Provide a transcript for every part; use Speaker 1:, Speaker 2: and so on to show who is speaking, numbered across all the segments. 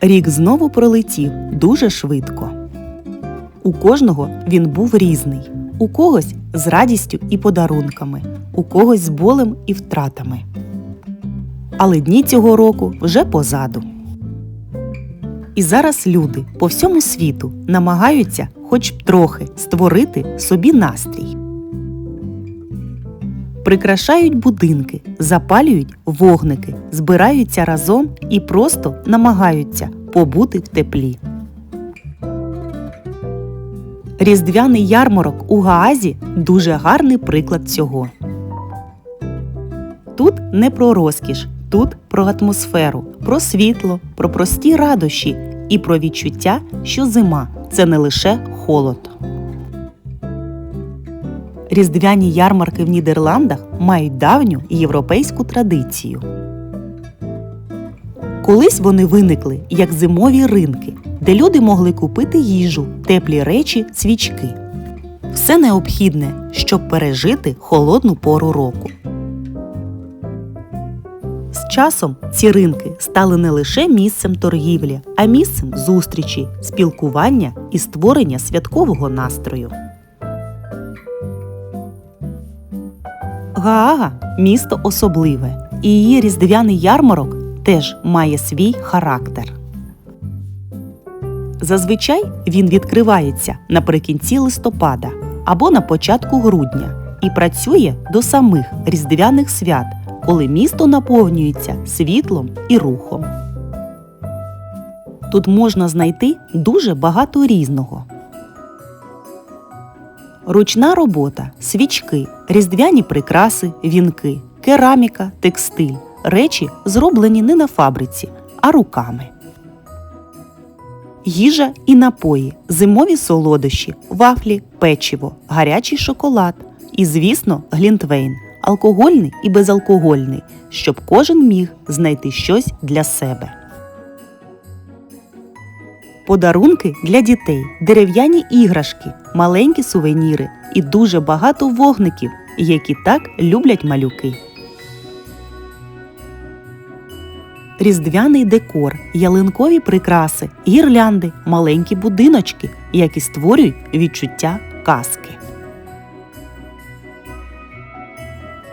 Speaker 1: Рік знову пролетів дуже швидко. У кожного він був різний. У когось з радістю і подарунками, у когось з болем і втратами. Але дні цього року вже позаду. І зараз люди по всьому світу намагаються хоч трохи створити собі настрій. Прикрашають будинки, запалюють вогники, збираються разом і просто намагаються побути в теплі. Різдвяний ярмарок у Гаазі дуже гарний приклад цього. Тут не про розкіш, тут про атмосферу, про світло, про прості радощі і про відчуття, що зима це не лише холод. Різдвяні ярмарки в Нідерландах мають давню європейську традицію. Колись вони виникли як зимові ринки, де люди могли купити їжу, теплі речі, свічки. Все необхідне, щоб пережити холодну пору року. З часом ці ринки стали не лише місцем торгівлі, а місцем зустрічі, спілкування і створення святкового настрою. Гаага місто особливе, і її різдвяний ярмарок теж має свій характер. Зазвичай він відкривається наприкінці листопада або на початку грудня і працює до самих різдвяних свят, коли місто наповнюється світлом і рухом. Тут можна знайти дуже багато різного. Ручна робота, свічки, різдвяні прикраси, вінки, кераміка, текстиль, речі зроблені не на фабриці, а руками. Їжа і напої, зимові солодощі, вафлі, печиво, гарячий шоколад і, звісно, глінтвейн, алкогольний і безалкогольний, щоб кожен міг знайти щось для себе. Подарунки для дітей, дерев'яні іграшки, маленькі сувеніри і дуже багато вогників, які так люблять малюки. Різдвяний декор, ялинкові прикраси, гірлянди, маленькі будиночки, які створюють відчуття казки.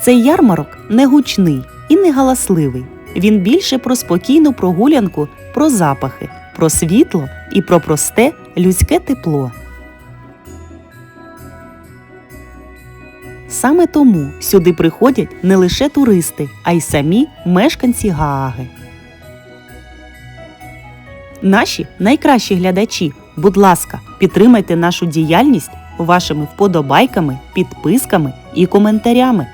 Speaker 1: Цей ярмарок не гучний і не галасливий. Він більше про спокійну прогулянку, про запахи, про світло і про просте людське тепло. Саме тому сюди приходять не лише туристи, а й самі мешканці Гааги. Наші найкращі глядачі, будь ласка, підтримайте нашу діяльність вашими вподобайками, підписками і коментарями.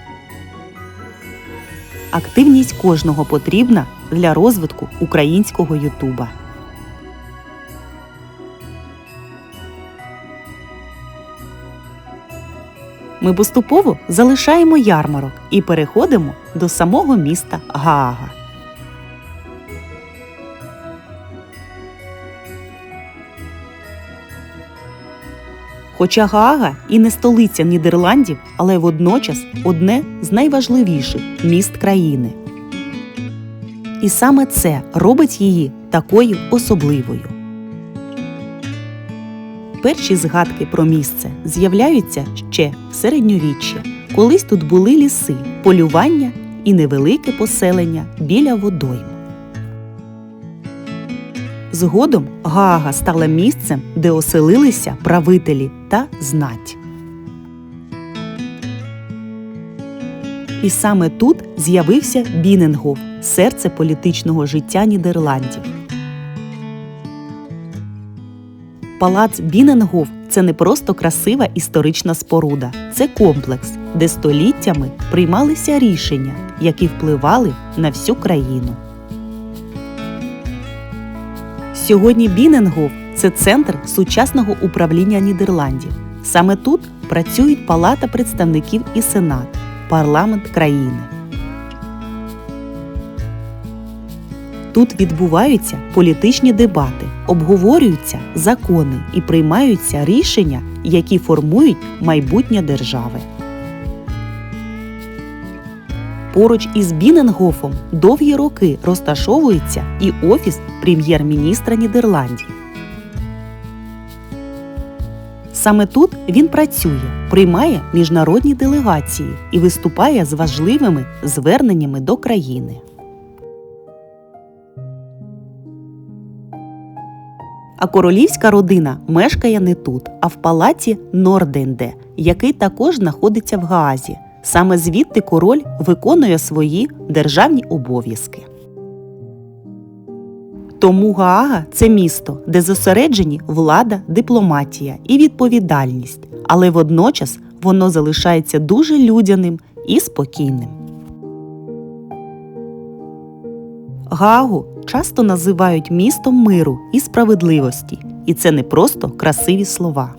Speaker 1: Активність кожного потрібна для розвитку українського Ютуба. Ми поступово залишаємо ярмарок і переходимо до самого міста Гаага. Хоча Гаага і не столиця Нідерландів, але водночас одне з найважливіших міст країни. І саме це робить її такою особливою. Перші згадки про місце з'являються ще в середньовіччі. Колись тут були ліси, полювання і невелике поселення біля водойм. Згодом Гаага стала місцем, де оселилися правителі та знать. І саме тут з'явився Біненгоф – серце політичного життя Нідерландів. Палац Біненгоф це не просто красива історична споруда, це комплекс, де століттями приймалися рішення, які впливали на всю країну. Сьогодні Біненгоф це центр сучасного управління Нідерландів. Саме тут працюють Палата представників і Сенат, парламент країни. Тут відбуваються політичні дебати, обговорюються закони і приймаються рішення, які формують майбутнє держави. Поруч із Біненгофом довгі роки розташовується і офіс прем'єр-міністра Нідерландів. Саме тут він працює, приймає міжнародні делегації і виступає з важливими зверненнями до країни. А королівська родина мешкає не тут, а в палаці Норденде, який також знаходиться в Гаазі. Саме звідти король виконує свої державні обов'язки. Тому Гаага це місто, де зосереджені влада, дипломатія і відповідальність, але водночас воно залишається дуже людяним і спокійним. Гаагу часто називають містом миру і справедливості, і це не просто красиві слова.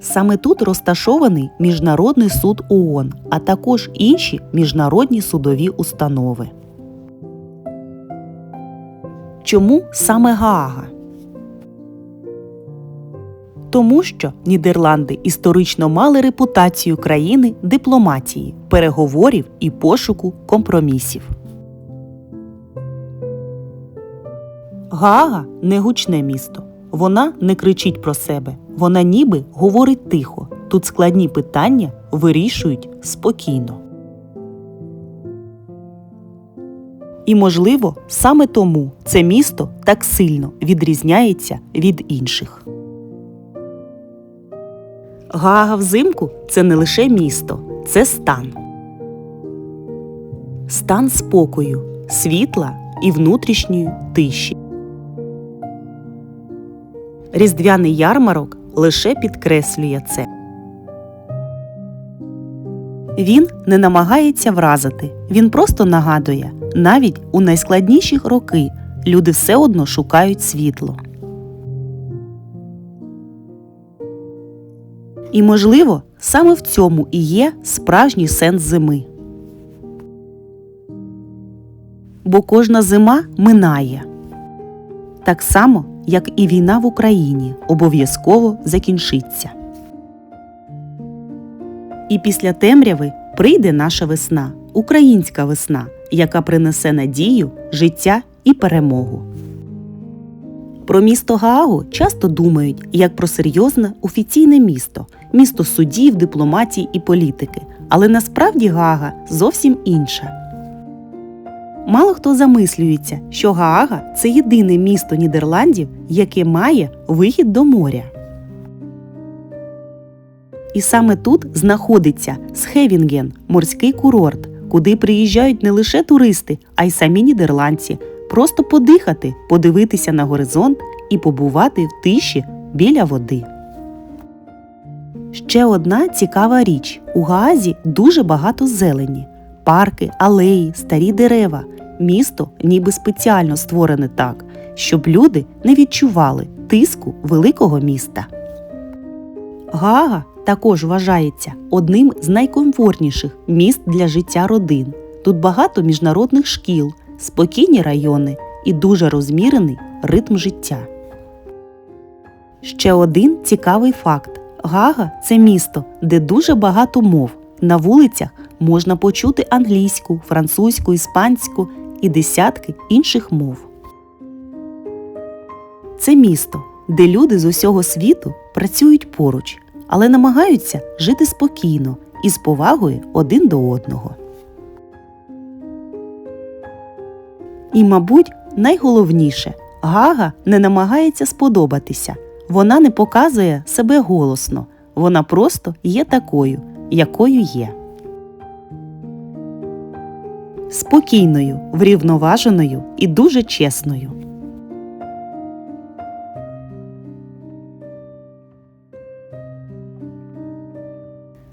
Speaker 1: Саме тут розташований Міжнародний суд ООН, а також інші міжнародні судові установи. Чому саме Гаага? Тому що Нідерланди історично мали репутацію країни дипломатії, переговорів і пошуку компромісів. Гаага не гучне місто. Вона не кричить про себе. Вона ніби говорить тихо. Тут складні питання вирішують спокійно. І, можливо, саме тому це місто так сильно відрізняється від інших. Гаага взимку це не лише місто, це стан. Стан спокою, світла і внутрішньої тиші. Різдвяний ярмарок лише підкреслює це. Він не намагається вразити, він просто нагадує, навіть у найскладніші роки люди все одно шукають світло. І, можливо, саме в цьому і є справжній сенс зими. Бо кожна зима минає. Так само, як і війна в Україні обов'язково закінчиться. І після темряви прийде наша весна, українська весна, яка принесе надію, життя і перемогу. Про місто Гаагу часто думають як про серйозне офіційне місто, місто судів, дипломатії і політики. Але насправді Гаага зовсім інша. Мало хто замислюється, що Гаага це єдине місто Нідерландів, яке має вихід до моря. І саме тут знаходиться Схевінген, морський курорт, куди приїжджають не лише туристи, а й самі нідерландці, просто подихати, подивитися на горизонт і побувати в тиші біля води. Ще одна цікава річ у Гаазі дуже багато зелені, парки, алеї, старі дерева. Місто ніби спеціально створене так, щоб люди не відчували тиску великого міста. Гаага також вважається одним з найкомфортніших міст для життя родин. Тут багато міжнародних шкіл, спокійні райони і дуже розмірений ритм життя. Ще один цікавий факт: Гага це місто, де дуже багато мов. На вулицях можна почути англійську, французьку, іспанську і десятки інших мов. Це місто, де люди з усього світу працюють поруч, але намагаються жити спокійно і з повагою один до одного. І, мабуть, найголовніше Гага не намагається сподобатися. Вона не показує себе голосно. Вона просто є такою, якою є. Спокійною, врівноваженою і дуже чесною.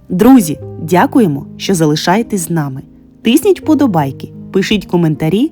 Speaker 1: Друзі, дякуємо, що залишаєтесь з нами. Тисніть вподобайки, пишіть коментарі